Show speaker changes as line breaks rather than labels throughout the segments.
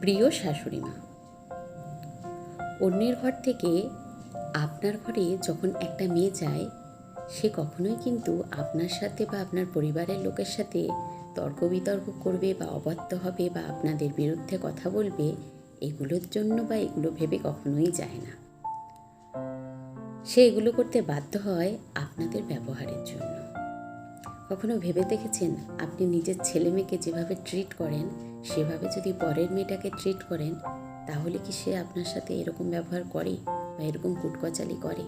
প্রিয় শাশুড়ি মা, অন্যের ঘর থেকে আপনার ঘরে যখন একটা মেয়ে যায়, সে কখনোই কিন্তু আপনার সাথে বা আপনার পরিবারের লোকের সাথে তর্ক বিতর্ক করবে বা অবাধ্য হবে বা আপনাদের বিরুদ্ধে কথা বলবে, এগুলোর জন্য বা এগুলো ভেবে কখনোই যায় না। সে এগুলো করতে বাধ্য হয় আপনাদের ব্যবহারের জন্য। কখনো ভেবে দেখেছেন আপনি নিজের ছেলে মেয়েকে যেভাবে ট্রিট করেন, সেভাবে যদি পরের মেয়েটাকে ট্রিট করেন, তাহলে কি সে আপনার সাথে এরকম ব্যবহার করে বা এরকম কুটকচালি করে?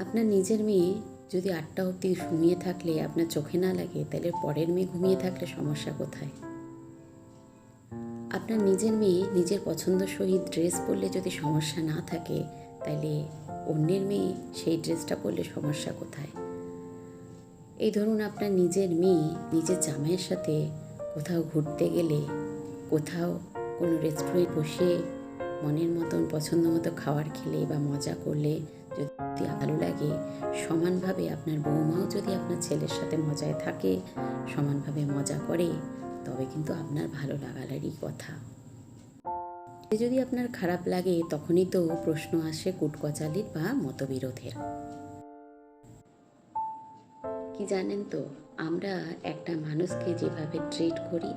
আপনার নিজের মেয়ে যদি আটটা অবধি ঘুমিয়ে থাকলে আপনার চোখে না লাগে, তাহলে পরের মেয়ে ঘুমিয়ে থাকলে সমস্যা কোথায়? আপনার নিজের মেয়ে নিজের পছন্দ সহিত ড্রেস পরলে যদি সমস্যা না থাকে, তাহলে অন্যের মেয়ে সেই ড্রেসটা পরলে সমস্যা কোথায়? এই ধরুন আপনার নিজের মেয়ে নিজের জামাইয়ের সাথে কোথাও ঘুরতে গেলে, কোথাও কোনো রেস্টুরেন্ট বসে মনের মতন, পছন্দ মতো খাবার খেলে বা মজা করলে যদি ভালো লাগে, সমানভাবে আপনার বৌমাও যদি আপনার ছেলের সাথে মজায় থাকে, সমানভাবে মজা করে, তবে কিন্তু আপনার ভালো লাগালারই কথা। যদি আপনার খারাপ লাগে, তখনই তো প্রশ্ন আসে কুটকচালির বা মতবিরোধের। কি জানেন তো? আমরা একটা মানুষকে যেভাবে ট্রিট করি,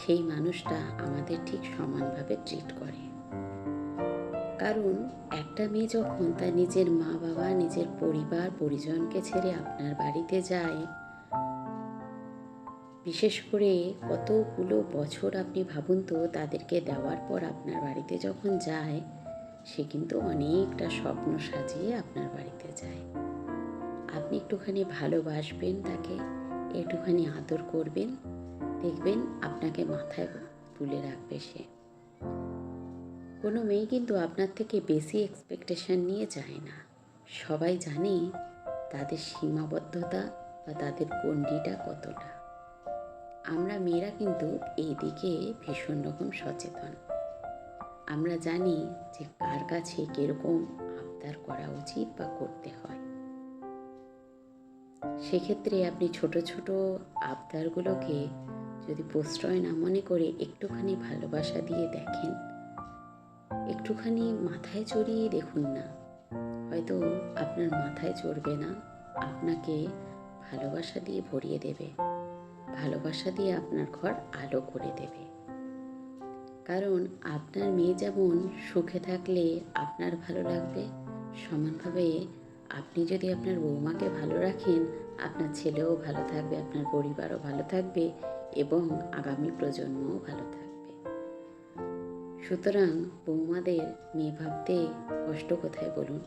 সেই মানুষটা আমাদের ঠিক সমানভাবে ট্রিট করে। কারণ একটা মেয়ে যখন তার নিজের মা বাবা, নিজের পরিবার, পরিজনকে ছেড়ে আপনার বাড়িতে যায়, বিশেষ করে কতগুলো বছর আপনি ভাবুন তো, তাদেরকে দেওয়ার পর আপনার বাড়িতে যখন যায়, সে কিন্তু অনেকটা স্বপ্ন সাজিয়ে আপনার বাড়িতে যায়। আপনি একটুখানি ভালোবাসবেন তাকে, একটুখানি আদর করবেন, দেখবেন আপনাকে মাথায় তুলে রাখবে সে। কোনো মেয়ে কিন্তু আপনার থেকে বেশি এক্সপেকটেশন নিয়ে যায় না। সবাই জানে তাদের সীমাবদ্ধতা বা তাদের গণ্ডিটা কতটা। আমরা মেয়েরা কিন্তু এই দিকে ভীষণ রকম সচেতন। আমরা জানি যে কার কাছে কীরকম আবদার করা উচিত বা করতে হয়। সেক্ষেত্রে আপনি ছোট ছোট আবদারগুলোকে যদি প্রশ্রয় না মনে করে একটুখানি ভালোবাসা দিয়ে দেখেন, একটুখানি মাথায় চড়িয়ে দেখুন না। হয়তো আপনার মাথায় চড়বে না, আপনাকে ভালোবাসা দিয়ে ভরিয়ে দেবে, ভালোবাসা দিয়ে আপনার ঘর আলো করে দেবে। কারণ আপনার মেয়ে যেমন সুখে থাকলে আপনার ভালো লাগবে, সমানভাবে আপনি যদি আপনার বৌমাকে ভালো রাখেন আপনার ছেলেও ভালো থাকবে, আপনার পরিবারও ভালো থাকবে এবং আগামী প্রজন্মও ভালো থাকবে। সুতরাং বৌমাদের মেয়ে ভাবতে কষ্ট কোথায় বলুন?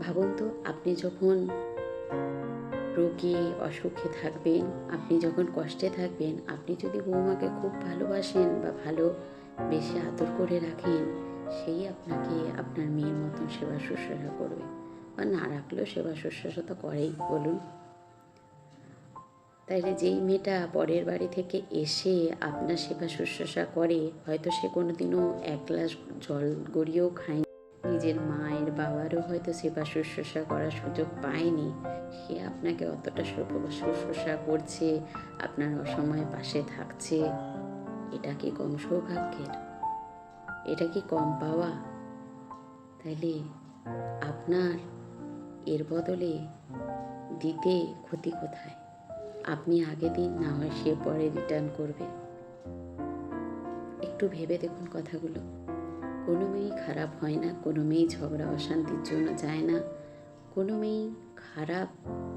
ভাবুন তো, আপনি যখন রোগে, অসুখে থাকবেন, আপনি যখন কষ্টে থাকবেন, আপনি যদি বৌমাকে খুব ভালোবাসেন বা ভালো বেশি আদর করে রাখেন, সেই আপনাকে আপনার মেয়ের মতন সেবা শুশ্রূষা করবে। বা না রাখলেও সেবা শুশ্রূষা তো করেই, বলুন। তাইলে যেই মেয়েটা পরের বাড়ি থেকে এসে আপনার সেবা শুশ্রূষা করে, হয়তো সে কোনোদিনও এক গ্লাস জল গড়িয়েও খায়নি। নিজের মায়ের বাবারও হয়তো সেবা শুশ্রূষা করার সুযোগ পায়নি। সে আপনাকে অতটা শুশ্রূষা করছে, আপনার অসময়ে পাশে থাকছে। এটা কি কম সৌভাগ্যের? এটা কি কম পাওয়া? তাইলে আপনার এর বদলে দিতে ক্ষতি কোথায়? আপনি আগে দিন, না হয় সে পরে রিটার্ন করবে। একটু ভেবে দেখুন কথাগুলো। কোনো মেয়েই খারাপ হয় না, কোনো মেয়েই ঝগড়া, অশান্তির জন্য যায় না, কোনো মেয়েই খারাপ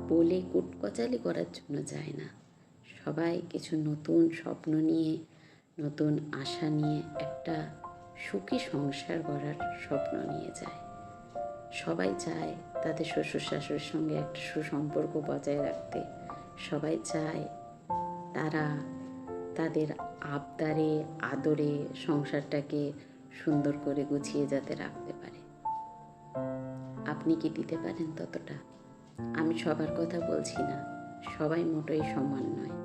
বলে কুটকচালি করার জন্য যায় না। সবাই কিছু নতুন স্বপ্ন নিয়ে, নতুন আশা নিয়ে একটা সুখী সংসার গড়ার স্বপ্ন নিয়ে যায়। সবাই চায় তাদের শ্বশুর শাশুড়ির সঙ্গে একটা সুসম্পর্ক বজায় রাখতে। সবাই চায় তারা তাদের আবদারে, আদরে সংসারটাকে সুন্দর করে গুছিয়ে যাতে রাখতে পারে। আপনি কি দিতে পারেন ততটা? আমি সবার কথা বলছি না। সবাই মোটেই সমান নয়।